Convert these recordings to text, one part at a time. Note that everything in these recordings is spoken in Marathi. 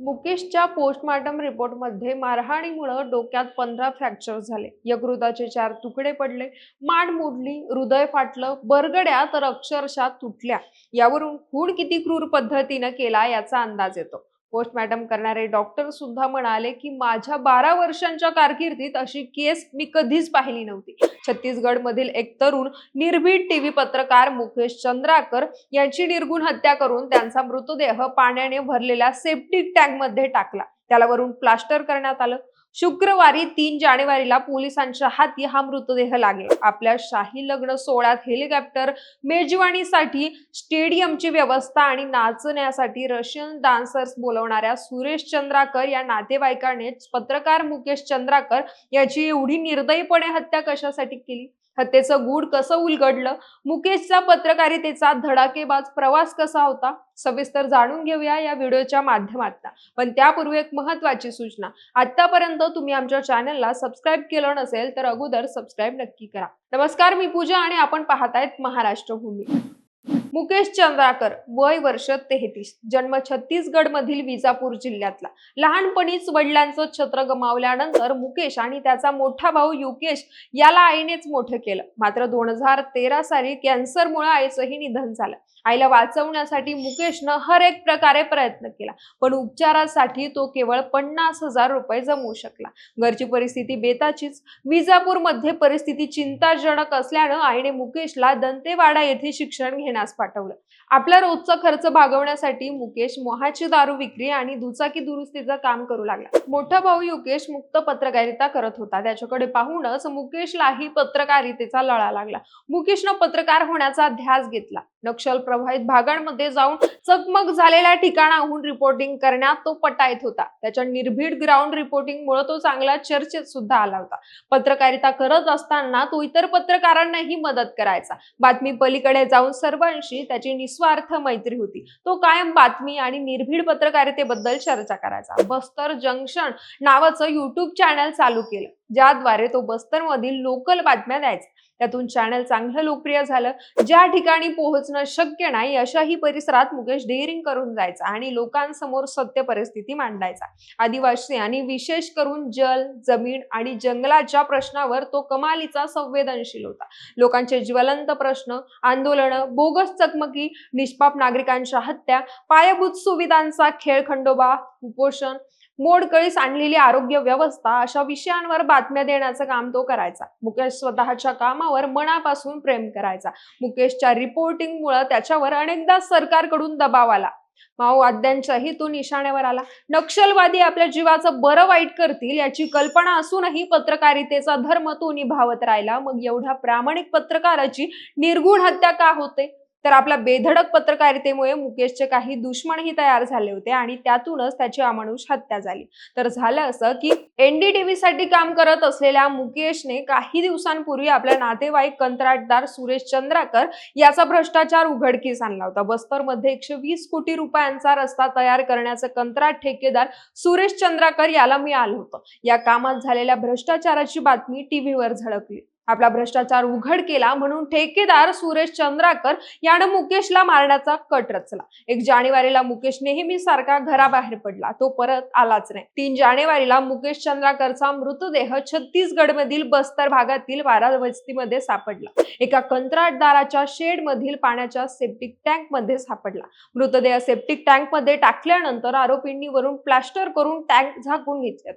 मुकेशच्या पोस्टमार्टम रिपोर्टमध्ये मारहाणीमुळे डोक्यात पंधरा फ्रॅक्चर झाले. यकृताचे चार तुकडे पडले. मान मोडली. हृदय फाटलं. बरगड्या तर अक्षरशः तुटल्या. यावरून खून किती क्रूर पद्धतीनं केला याचा अंदाज येतो. पोस्टमॉर्टम करणारे डॉक्टर सुद्धा म्हणाले की माझ्या बारा वर्षांच्या कारकिर्दीत अशी केस मी कधीच पाहिली नव्हती. छत्तीसगड मधील एक तरुण निर्भीड टीव्ही पत्रकार मुकेश चंद्राकर यांची निर्गुण हत्या करून त्यांचा मृतदेह पाण्याने भरलेल्या सेप्टिक टँकमध्ये टाकला. त्याला वरून प्लास्टर करण्यात आलं. शुक्रवारी तीन जानेवारीला पोलिसांच्या हाती हा मृतदेह लागेल. आपल्या शाही लग्न सोहळ्यात हेलिकॉप्टर मेजवानीसाठी स्टेडियमची व्यवस्था आणि नाचण्यासाठी रशियन डान्सर्स बोलवणाऱ्या सुरेश चंद्राकर या नातेवाईकाने पत्रकार मुकेश चंद्राकर याची एवढी निर्दयीपणे हत्या कशासाठी केली? हत्येचं गूढ कसं उलगडलं? मुकेशचा पत्रकारितेचा धडाकेबाज प्रवास कसा होता? सविस्तर जाणून घेऊया या व्हिडिओच्या माध्यमातून. पण त्यापूर्वी एक महत्वाची सूचना. आतापर्यंत तुम्ही आमच्या चॅनलला सबस्क्राईब केलं नसेल तर अगोदर सबस्क्राईब नक्की करा. नमस्कार मी पूजा आणि आपण पाहतायत महाराष्ट्र भूमी मुकेश चंद्राकर वय वर्ष तेहतीस. जन्म छत्तीसगड मधील विजापूर जिल्ह्यातला. लहानपणीच वडिलांचं छत्र गमावल्यानंतर मुकेश आणि त्याचा मोठा भाऊ युकेश याला आईनेच मोठं केलं. मात्र दोन हजार तेरा साली कॅन्सरमुळे आईचंही निधन झालं. आईला वाचवण्यासाठी मुकेशनं हर एक प्रकारे प्रयत्न केला पण उपचारासाठी तो केवळ पन्नास हजार रुपये जमवू शकला. घरची परिस्थिती बेताचीच. विजापूरमध्ये परिस्थिती चिंताजनक असल्यानं आईने मुकेशला दंतेवाडा येथे शिक्षण घेण्यास पाठवलं. 到了。आपला रोजचा खर्च भागवण्यासाठी मुकेश मोहाची दारू विक्री आणि दुचाकी दुरुस्तीचं काम करू लागला. मोठा भाऊ युकेश मुक्त पत्रकारिता करत होता. त्याच्याकडे पाहूनच मुकेशलाही पत्रकारितेचा लळा लागला. मुकेशनं पत्रकार होण्याचा ध्यास घेतला. नक्षल प्रभावित भागांमध्ये जाऊन चकमक झालेल्या ठिकाणाहून रिपोर्टिंग करण्यात तो पटायत होता. त्याच्या निर्भीड ग्राउंड रिपोर्टिंगमुळे तो चांगला चर्चेत सुद्धा आला होता. पत्रकारिता करत असताना तो इतर पत्रकारांनाही मदत करायचा. बातमी पलीकडे जाऊन सर्वांशी त्याची निस्वार्थ मैत्री होती. तो कायम बातमी आणि निर्भीड पत्रकारितेबद्दल चर्चा करायचा. बस्तर जंक्शन नावाचं युट्यूब चॅनल चालू केलं. ज्याद्वारे तो बस्तरमधील लोकल बातम्या द्यायचा. त्यातून चॅनल चांगलं लोकप्रिय झालं. ज्या ठिकाणी पोहोचणं शक्य नाही अशाही परिसरात मुकेश डेअरिंग करून जायचा आणि लोकांसमोर सत्य परिस्थिती मांडायचा. आदिवासी आणि विशेष करून जल जमीन आणि जंगलाच्या प्रश्नावर तो कमालीचा संवेदनशील होता. लोकांचे ज्वलंत प्रश्न आंदोलन बोगस चकमकी निष्पाप नागरिकांच्या हत्या पायाभूत सुविधांचा खेळखंडोबा कुपोषण मोडकळीस आणलेली आरोग्य व्यवस्था अशा विषयांवर बातम्या देण्याचं काम तो करायचा. मुकेश स्वतःच्या कामावर मनापासून प्रेम करायचा. मुकेशच्या रिपोर्टिंग मुळे त्याच्यावर अनेकदा सरकारकडून दबाव आला. माओवाद्यांच्याही तो निशाण्यावर आला. नक्षलवादी आपल्या जीवाचं बरं वाईट करतील याची कल्पना असूनही पत्रकारितेचा धर्म तो निभावत राहिला. मग एवढ्या प्रामाणिक पत्रकाराची निर्गुण हत्या का होते? तर आपल्या बेधडक पत्रकारितेमुळे मुकेशचे काही दुश्मनही तयार झाले होते आणि त्यातूनच त्याची अमानुष हत्या झाली. तर झालं असं की एनडीटीव्ही साठी काम करत असलेल्या मुकेशने काही दिवसांपूर्वी आपल्या नातेवाईक कंत्राटदार सुरेश चंद्राकर याचा भ्रष्टाचार उघडकीस आणला होता. बस्तरमध्ये एकशे वीस कोटी रुपयांचा रस्ता तयार करण्याचं कंत्राट ठेकेदार सुरेश चंद्राकर याला मिळालं होतं. या कामात झालेल्या भ्रष्टाचाराची बातमी टीव्हीवर झळकली. आपला भ्रष्टाचार उघड केला म्हणून ठेकेदार सुरेश चंद्राकर यानं मुकेशला मारण्याचा कट रचला. एक जानेवारीला मुकेश नेहमी सारखा घराबाहेर पडला. तो परत आलाच नाही. तीन जानेवारीला मुकेश चंद्राकरचा मृतदेह छत्तीसगड मधील बस्तर भागातील वारा वस्तीमध्ये सापडला. एका कंत्राटदाराच्या शेड मधील पाण्याच्या सेप्टिक टँकमध्ये सापडला. मृतदेह सेप्टिक टँकमध्ये टाकल्यानंतर आरोपींनी वरून प्लास्टर करून टँक झाकून घेतले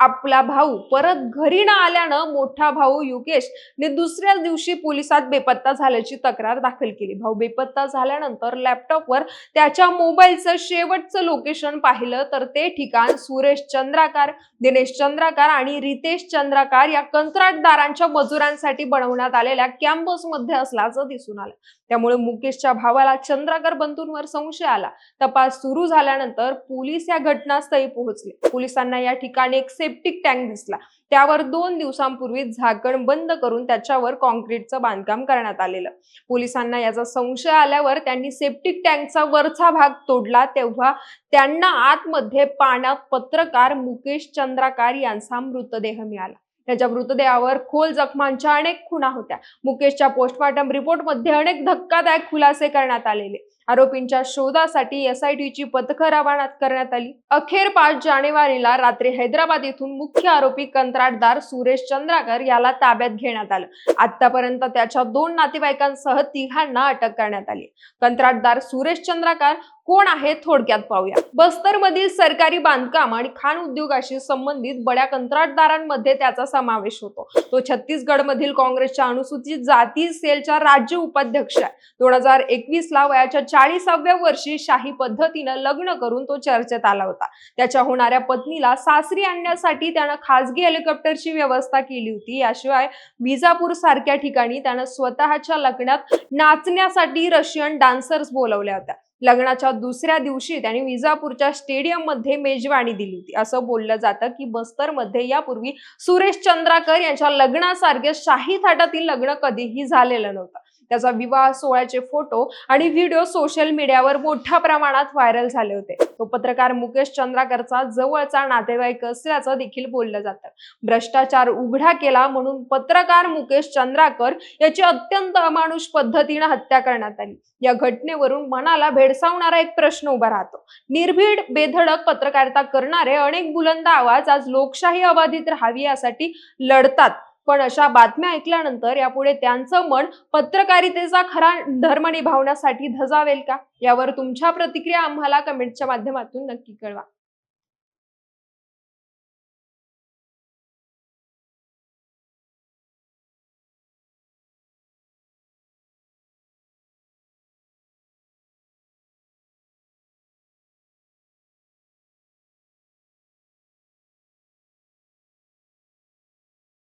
आपला भाऊ परत घरी न आल्यानं मोठा भाऊ युके युकेश ने दुसऱ्याच दिवशी पोलिसात बेपत्ता झाल्याची तक्रार दाखल केली. भाऊ बेपत्ता झाल्यानंतर लॅपटॉपवर त्याच्या मोबाईलचं शेवटचं लोकेशन पाहिलं तर ते ठिकाण सुरेश चंद्राकार दिनेश चंद्राकार आणि रितेश चंद्राकार या कंत्राटदारांच्या मजुरांसाठी बनवण्यात आलेल्या कॅम्पसमध्ये असल्याचं दिसून आलं. त्यामुळे मुकेशच्या भावाला चंद्राकर बंधूंवर संशय आला. तपास सुरू झाल्यानंतर पोलीस या घटनास्थळी पोहोचले. पोलिसांना या ठिकाणी एक सेप्टिक टँक दिसला. त्यावर दोन दिवसांपूर्वी झाकण बंद करून त्याच्यावर कॉन्क्रीटचं बांधकाम करण्यात आलेलं. पोलिसांना याचा संशय आल्यावर त्यांनी सेप्टिक टँकचा वरचा भाग तोडला. तेव्हा त्यांना आतमध्ये पाण्यात पत्रकार मुकेश चंद्राकार यांचा मृतदेह मिळाला. त्याच्या मृतदेहावर खोल जखमांच्या अनेक खुणा होत्या. मुकेशच्या पोस्टमॉर्टम रिपोर्टमध्ये अनेक धक्कादायक खुलासे करण्यात आलेले. आरोपींच्या शोधासाठी एसआयटीची पथकं रवाना करण्यात आली. अखेर पाच जानेवारीला रात्री हैदराबाद येथून मुख्य आरोपी कंत्राटदार सुरेश चंद्राकर याला ताब्यात घेण्यात आलं. आतापर्यंत त्याच्या दोन नातेवाईकांसह तिघांना अटक करण्यात आली. कंत्राटदार सुरेश चंद्राकर कोण आहे थोडक्यात पाहूया. बस्तरमधील सरकारी बांधकाम आणि खाण उद्योगाशी संबंधित बड्या कंत्राटदारांमध्ये त्याचा समावेश होतो. तो छत्तीसगड मधील काँग्रेसच्या अनुसूचित जाती सेलच्या राज्य उपाध्यक्ष आहे. दोन हजार एकवीस ला वयाच्या चाळीसाव्या वर्षी शाही पद्धतीनं लग्न करून तो चर्चेत आला होता. त्याच्या होणाऱ्या पत्नीला सासरी आणण्यासाठी त्यानं खासगी हेलिकॉप्टरची व्यवस्था केली होती. याशिवाय विजापूर सारख्या ठिकाणी त्यानं स्वतःच्या लग्नात नाचण्यासाठी रशियन डान्सर्स बोलवल्या होत्या. लग्नाच्या दुसऱ्या दिवशी त्यांनी विजापूरच्या स्टेडियममध्ये मेजवानी दिली होती. असं बोललं जातं की बस्तरमध्ये यापूर्वी सुरेश चंद्राकर यांच्या लग्नासारखे शाही थाटातील लग्न कधीही झालेलं नव्हतं. त्याचा विवाह सोहळ्याचे फोटो आणि व्हिडिओ सोशल मीडियावर मोठ्या प्रमाणात व्हायरल झाले होते. तो पत्रकार मुकेश चंद्राकरचा जवळचा नातेवाईक असल्याचं देखील बोललं जातं. भ्रष्टाचार उघडा केला म्हणून पत्रकार मुकेश चंद्राकर याची अत्यंत अमानुष पद्धतीनं हत्या करण्यात आली. या घटनेवरून मनाला भेडसावणारा एक प्रश्न उभा राहतो. निर्भीड बेधडक पत्रकारिता करणारे अनेक बुलंद आवाज आज लोकशाही अबाधित राहावी यासाठी लढतात. पण अशा बातम्या ऐकल्यानंतर यापुढे त्यांचं मन पत्रकारितेचा खरा धर्म निभावण्यासाठी धजावेल का? यावर तुमच्या प्रतिक्रिया आम्हाला कमेंटच्या माध्यमातून नक्की कळवा.